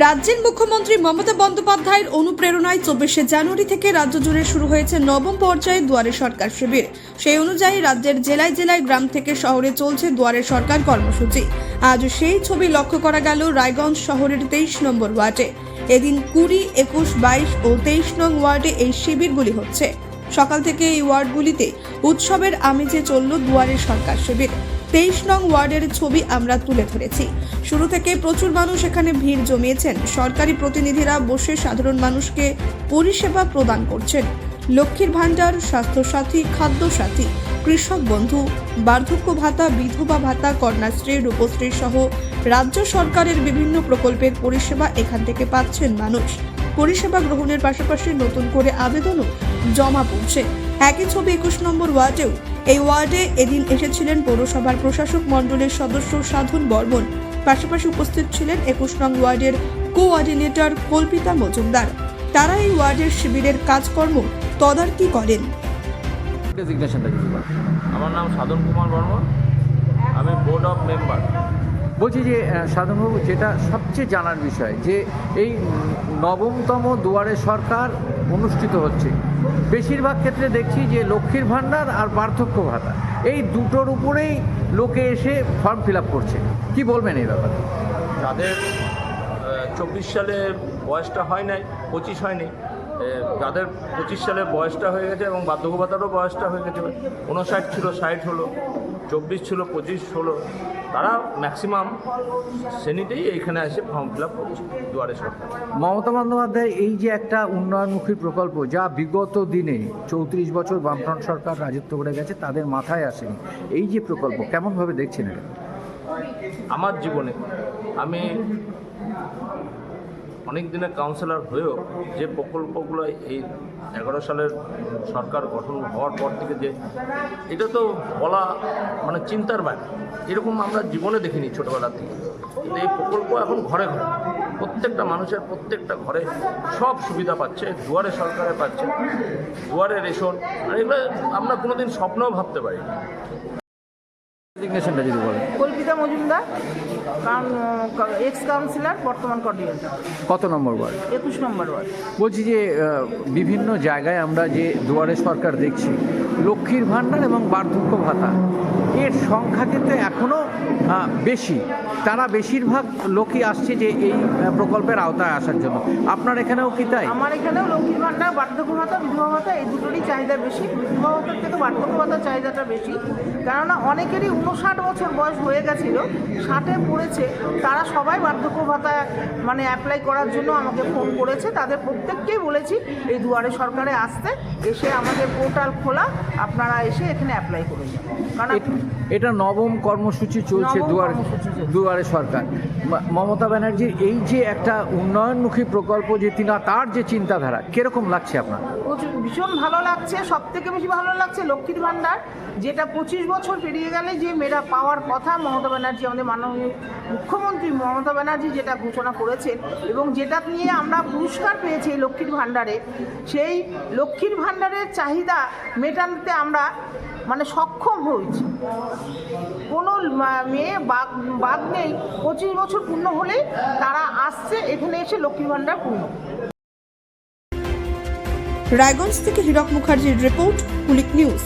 রাজ্যের মুখ্যমন্ত্রী মমতা বন্দ্যোপাধ্যায়ের অনুপ্রেরণায় চব্বিশে জানুয়ারি থেকে রাজ্য জুড়ে শুরু হয়েছে নবম পর্যায়ে দুয়ারে সরকার শিবির। সেই অনুযায়ী রাজ্যের জেলায় জেলায় গ্রাম থেকে শহরে চলছে দুয়ারে সরকার কর্মসূচি। আজ সেই ছবি লক্ষ্য করা গেল রায়গঞ্জ শহরের তেইশ নম্বর ওয়ার্ডে। এদিন কুড়ি, একুশ, বাইশ ও তেইশ নং ওয়ার্ডে এই শিবিরগুলি হচ্ছে। সকাল থেকে এই ওয়ার্ডগুলিতে উৎসবের আমেজে চলল দুয়ারে সরকার শিবির। তেইশ নং ওয়ার্ডের ছবি আমরা তুলে ধরেছি। শুরু থেকে প্রচুর মানুষ এখানে ভিড় জমিয়েছেন। সরকারি প্রতিনিধিরা বসে সাধারণ মানুষকে পরিষেবা প্রদান করছেন। লক্ষ্মীর ভাণ্ডার, স্বাস্থ্যসাথী, খাদ্যসাথী, কৃষক বন্ধু, বার্ধক্য ভাতা, বিধবা ভাতা, কন্যাশ্রী, রূপশ্রী সহ রাজ্য সরকারের বিভিন্ন প্রকল্পের পরিষেবা এখান থেকে পাচ্ছেন মানুষ। পরিষেবা গ্রহণের পাশাপাশি নতুন করে আবেদনও জমা পড়ছে। একই ছবি একুশ নম্বর ওয়ার্ডেও। এই ওয়ার্ডে এদিন এসেছিলেন পৌরসভার প্রশাসক মণ্ডলের সদস্য সাধন বর্মন। পাশাপাশি উপস্থিত ছিলেন একুশ নং ওয়ার্ডের কোঅর্ডিনেটর কল্পিতা মজুমদার। তারা এই ওয়ার্ডের শিবিরের কাজকর্ম তদারকি করেন। ডেজিগনেশনটা আমার নাম সাধন কুমার বর্মন। আমি বোর্ড অফ মেম্বার বলছি যে সাধনবাবু যেটা সবচেয়ে জানার বিষয় যে এই নবমতম দুয়ারে সরকার অনুষ্ঠিত হচ্ছে। বেশিরভাগ ক্ষেত্রে দেখছি যে লক্ষ্মীর ভাণ্ডার আর বার্ধক্য ভাতা। এই দুটোর উপরেই লোকে এসে ফর্ম ফিল করছে। কি বলবেন এই ব্যাপারে? যাদের চব্বিশ সালে বয়সটা হয় নাই, পঁচিশ হয়নি যাদের পঁচিশ সালে বয়সটা হয়ে গেছে এবং বার্ধক্য ভাতারও বয়সটা হয়ে গেছে উনষাট ছিল, ষাট হলো চব্বিশ ছিল পঁচিশ ষোলো। তারা ম্যাক্সিমাম শ্রেণীতেই এইখানে এসে ফর্ম ফিল আপ করছে দুয়ারে সরকার। মমতা বন্দ্যোপাধ্যায় এই যে একটা উন্নয়নমুখী প্রকল্প যা বিগত দিনে চৌত্রিশ বছর বামফ্রন্ট সরকার রাজত্ব করে গেছে তাদের মাথায় আসেনি এই যে প্রকল্প কেমনভাবে দেখছেন আমার জীবনে আমি অনেক দিনের কাউন্সিলর হয়েও যে প্রকল্পগুলো এই এগারো সালের সরকার গঠন হওয়ার পর থেকে যে এটা তো বলা মানে চিন্তার বাইরে। এরকম আমরা জীবনে দেখিনি ছোটোবেলা থেকে। কিন্তু এই প্রকল্প এখন ঘরে ঘরে, প্রত্যেকটা মানুষের প্রত্যেকটা ঘরে সব সুবিধা পাচ্ছে, দুয়ারে সরকারে পাচ্ছে, দুয়ারে রেশন, আর এগুলো আমরা কোনোদিন স্বপ্নও ভাবতে পারি ডেজিগনেশনটা যদি বলেন। কল্পিতা মজুমদার কারণ এক্স কাউন্সিলর বর্তমান কোঅর্ডিনেটর কত নম্বর ওয়ার্ড? একুশ নম্বর ওয়ার্ড। বলছি যে বিভিন্ন জায়গায় আমরা যে দুয়ারে সরকার দেখছি লক্ষ্মীর ভাণ্ডার এবং বার্ধক্য ভাতা। এর সংখ্যা কিন্তু এখনও বেশি। তারা বেশিরভাগ লোকই আসছে যে এই প্রকল্পের আওতায় আসার জন্য। আপনার এখানেও কি তাই? আমার এখানেও লক্ষ্মীর ভাণ্ডার, বার্ধক্য ভাতা, বিধবা ভাতা, এই দুটোরই চাহিদা বেশি। বিধবা ভাতার থেকে বার্ধক্য ভাতার চাহিদাটা বেশি। কেননা অনেকেরই উনষাট বছর বয়স হয়ে গেছিল, ষাটে পড়েছে। তারা সবাই বার্ধক্য ভাতা মানে অ্যাপ্লাই করার জন্য আমাকে ফোন করেছে। তাদের প্রত্যেককেই বলেছি, এই দুয়ারে সরকারে আসতে। এসে আমাদের পোর্টাল খোলা। আপনারা এসে এখানে অ্যাপ্লাই করে কারণ এটা নবম কর্মসূচি চলছে দুয়ারে দুয়ারে সরকার। মমতা ব্যানার্জির এই যে একটা উন্নয়নমুখী প্রকল্প যে তিনা তার যে চিন্তাধারা কীরকম লাগছে আপনার? ভীষণ ভালো লাগছে সব থেকে বেশি ভালো লাগছে লক্ষ্মীর ভাণ্ডার যেটা পঁচিশ বছর পেরিয়ে গেলে যে মেয়েরা পাওয়ার কথা মমতা ব্যানার্জি আমাদের মাননীয় মুখ্যমন্ত্রী মমতা ব্যানার্জি যেটা ঘোষণা করেছেন এবং যেটা নিয়ে আমরা পুরস্কার পেয়েছি লক্ষ্মীর ভাণ্ডারে সেই লক্ষ্মীর ভাণ্ডারের চাহিদা মেটাতে আমরা মানে সক্ষম হয়েছি। কোনো মেয়ে বাদ বাদ নেই, পঁচিশ বছর পূর্ণ হলেই তারা আসছে, এখানে এসে লক্ষ্মী ভাণ্ডার পূর্ণ। রায়গঞ্জ থেকে হীরক মুখার্জির রিপোর্ট, পুলিক নিউজ।